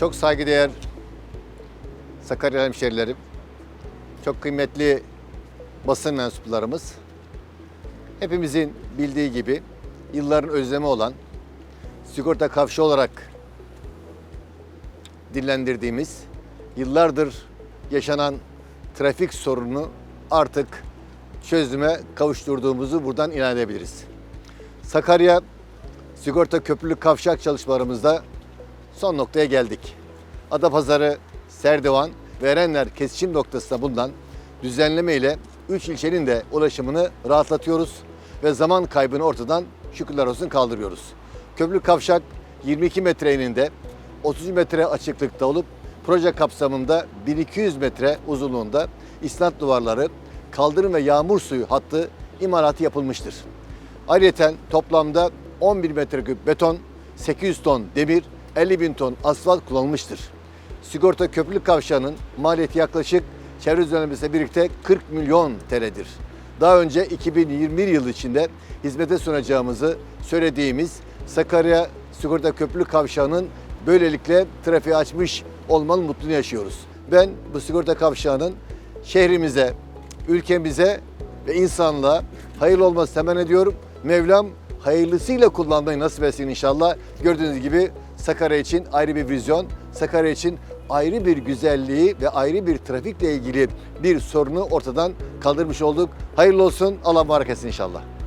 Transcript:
Çok saygıdeğer Sakarya hemşerilerim, çok kıymetli basın mensuplarımız, hepimizin bildiği gibi yılların özlemi olan sigorta kavşı olarak dillendirdiğimiz yıllardır yaşanan trafik sorununu artık çözüme kavuşturduğumuzu buradan ilan edebiliriz. Sakarya Sigorta Köprülü Kavşak çalışmalarımızda son noktaya geldik. Adapazarı, Serdivan ve Erenler kesişim noktasında bulunan düzenleme ile 3 ilçenin de ulaşımını rahatlatıyoruz ve zaman kaybını ortadan şükürler olsun kaldırıyoruz. Köprülü Kavşak 22 metre eninde 30 metre açıklıkta olup proje kapsamında 1200 metre uzunluğunda isnat duvarları, kaldırım ve yağmur suyu hattı imalatı yapılmıştır. Ayrıca toplamda 11 metreküp beton, 800 ton demir, 50 bin ton asfalt kullanılmıştır. Sigorta köprülü kavşağının maliyeti yaklaşık çevre düzenlemesiyle birlikte 40 milyon TL'dir. Daha önce 2021 yılı içinde hizmete sunacağımızı söylediğimiz Sakarya Sigorta Köprülü Kavşağı'nın böylelikle trafiğe açmış olmanın mutluluğunu yaşıyoruz. Ben bu sigorta kavşağının şehrimize, ülkemize ve insanlığa hayırlı olması temenni ediyorum. Mevlam hayırlısıyla kullanmayı nasip etsin inşallah. Gördüğünüz gibi Sakarya için ayrı bir vizyon, Sakarya için ayrı bir güzelliği ve ayrı bir trafikle ilgili bir sorunu ortadan kaldırmış olduk. Hayırlı olsun, Allah mübarek etsin inşallah.